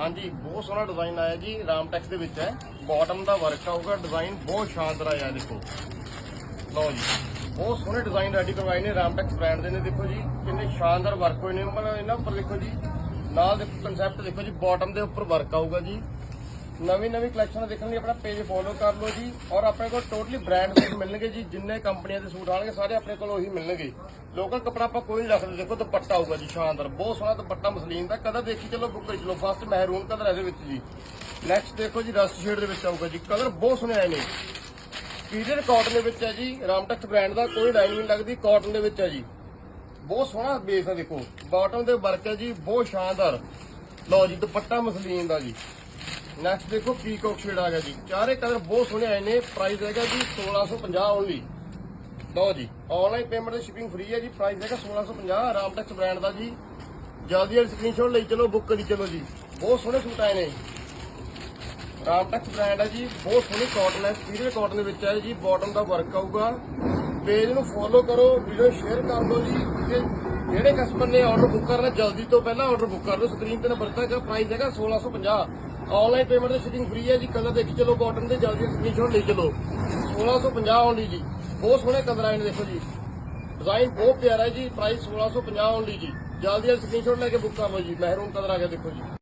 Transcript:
ਹਾਂਜੀ, ਬਹੁਤ ਸੋਹਣਾ ਡਿਜ਼ਾਈਨ ਆਇਆ ਜੀ ਰਾਮਟੈਕਸ ਦੇ ਵਿੱਚ ਹੈ। ਬਾਟਮ ਦਾ ਵਰਕ ਆਊਗਾ ਡਿਜ਼ਾਈਨ ਬਹੁਤ ਸ਼ਾਨਦਾਰ ਆਇਆ, ਦੇਖੋ। ਲਓ ਜੀ, ਬਹੁਤ ਸੋਹਣੇ ਡਿਜ਼ਾਈਨ ਰੈਡੀ ਕਰਵਾਏ ਨੇ ਰਾਮਟੈਕਸ ਬ੍ਰਾਂਡ ਦੇ ਨੇ, ਦੇਖੋ ਜੀ, ਕਿੰਨੇ ਸ਼ਾਨਦਾਰ ਵਰਕ ਹੋਏ ਨੇ। ਮਤਲਬ ਇਹਨਾਂ ਉੱਪਰ ਦੇਖੋ ਜੀ, ਨਾਲ ਦੇ ਕਨਸੈਪਟ ਦੇਖੋ ਜੀ ਬਾਟਮ ਦੇ ਉੱਪਰ ਵਰਕ ਆਊਗਾ ਜੀ। ਨਵੀਂ ਨਵੀਂ ਕਲੈਕਸ਼ਨ ਦੇਖਣ ਲਈ ਆਪਣਾ ਪੇਜ ਫੋਲੋ ਕਰ ਲਓ ਜੀ ਔਰ ਆਪਣੇ ਕੋਲ ਟੋਟਲੀ ਬ੍ਰਾਂਡ ਸੂਟ ਮਿਲਣਗੇ ਜੀ, ਜਿੰਨੇ ਕੰਪਨੀਆਂ ਦੇ ਸੂਟ ਆਣਗੇ ਸਾਰੇ ਆਪਣੇ ਕੋਲ ਉਹੀ ਮਿਲਣਗੇ। ਲੋਕਲ ਕੱਪੜਾ ਆਪਾਂ ਕੋਈ ਨਹੀਂ ਰੱਖਦੇ ਦੇਖੋ ਦੁਪੱਟਾ ਆਊਗਾ ਜੀ, ਸ਼ਾਨਦਾਰ, ਬਹੁਤ ਸੋਹਣਾ ਦੁਪੱਟਾ ਮਸਲੀਨ ਦਾ, ਕਲਰ ਦੇਖੀ ਚਲੋ ਬੁੱਕ ਕਰੀ ਚਲੋ ਫਸਟ ਮਹਿਰੂਨ ਕਲਰ ਇਹਦੇ ਵਿੱਚ ਜੀ। ਨੈਕਸਟ ਦੇਖੋ ਜੀ ਰਸਟ ਸ਼ੇਡ ਦੇ ਵਿੱਚ ਆਊਗਾ ਜੀ, ਕਲਰ ਬਹੁਤ ਸੋਹਣੇ ਆਏ ਨੇ। ਪੀਰੀਅਡ ਕਾਟਨ ਦੇ ਵਿੱਚ ਹੈ ਜੀ ਰਾਮਟੈਕਸ ਬ੍ਰਾਂਡ ਦਾ, ਕੋਈ ਲਾਈਨਿੰਗ ਨਹੀਂ ਲੱਗਦੀ ਕਾਟਨ ਦੇ ਵਿੱਚ ਹੈ ਜੀ। ਬਹੁਤ ਸੋਹਣਾ ਬੇਸ ਹੈ ਦੇਖੋ ਬਾਟਮ ਦੇ ਵਰਕ ਹੈ ਜੀ, ਬਹੁਤ ਸ਼ਾਨਦਾਰ। ਲਓ ਜੀ, ਦੁਪੱਟਾ ਮਸਲੀਨ ਦਾ ਜੀ। ਨੈਕਸਟ ਦੇਖੋ ਪੀਕੌਕ ਸ਼ੇਡ ਆ ਗਿਆ ਜੀ। ਚਾਰੇ ਕਲਰ ਬਹੁਤ ਸੋਹਣੇ ਆਏ ਨੇ। ਪ੍ਰਾਈਸ ਹੈਗਾ ਜੀ 1650 ਓਨਲੀ ਲਓ ਜੀ ਆਨਲਾਈਨ ਪੇਮੈਂਟ ਤੇ ਸ਼ਿਪਿੰਗ ਫ੍ਰੀ ਹੈ ਜੀ। ਪ੍ਰਾਈਸ ਹੈਗਾ 1650 ਰਾਮਟੈਕਸ ਬ੍ਰਾਂਡ ਦਾ ਜੀ। ਜਲਦੀ ਜਲਦੀ ਸਕਰੀਨਸ਼ਾਟ ਲਈ ਚਲੋ ਬੁੱਕ ਕਰੀ ਚਲੋ ਜੀ। ਬਹੁਤ ਸੋਹਣੇ ਸੂਟ ਆਏ ਨੇ। ਰਾਮਟੈਕਸ ਬ੍ਰਾਂਡ ਹੈ ਜੀ। ਬਹੁਤ ਸੋਹਣੀ ਕਾਟਨ ਹੈ। ਸਪੀਰੀਅਰ ਕਾਟਨ ਦੇ ਵਿੱਚ ਹੈ ਜੀ। ਬਾਟਮ ਦਾ ਵਰਕ ਆਊਗਾ। ਪੇਜ ਨੂੰ ਫੋਲੋ ਕਰੋ ਵੀਡੀਓ ਸ਼ੇਅਰ ਕਰ ਦਿਓ ਜੀ। ਤੇ ਜਿਹੜੇ ਕਸਟਮਰ ਨੇ ਆਰਡਰ ਬੁੱਕ ਕਰਨਾ, ਜਲਦੀ ਤੋਂ ਪਹਿਲਾਂ ਆਰਡਰ ਬੁੱਕ ਕਰ ਲਓ ਸਕਰੀਨ ਤੇ ਨੰਬਰ ਦਿੱਤਾ ਗਿਆ। ਪ੍ਰਾਈਸ ਹੈਗਾ 1650 ਆਨਲਾਈਨ ਪੇਮੈਂਟ ਤੇ ਸ਼ਿਪਿੰਗ ਫ੍ਰੀ ਹੈ ਜੀ, ਕਲਰ ਦੇਖੀ ਚਲੋ ਕਾਟਨ ਦੇ ਜਲਦੀ ਸਕਰੀਨਸ਼ਾਟ ਲਈ ਚਲੋ। 1650 ਓਨਲੀ ਜੀ। ਬਹੁਤ ਸੋਹਣੇ ਕਲਰ ਆਏ ਨੇ, ਦੇਖੋ ਜੀ। ਡਿਜ਼ਾਈਨ ਬਹੁਤ ਪਿਆਰਾ ਹੈ ਜੀ ਪ੍ਰਾਈਸ 1650 ਓਨਲੀ ਜੀ। ਜਲਦੀ ਜਲਦੀ ਸਕਰੀਨਸ਼ਾਟ ਲੈ ਕੇ ਬੁੱਕ ਕਰ ਜੀ, ਮਹਿਰੂਨ ਕਲਰ ਆ ਗਿਆ, ਦੇਖੋ ਜੀ।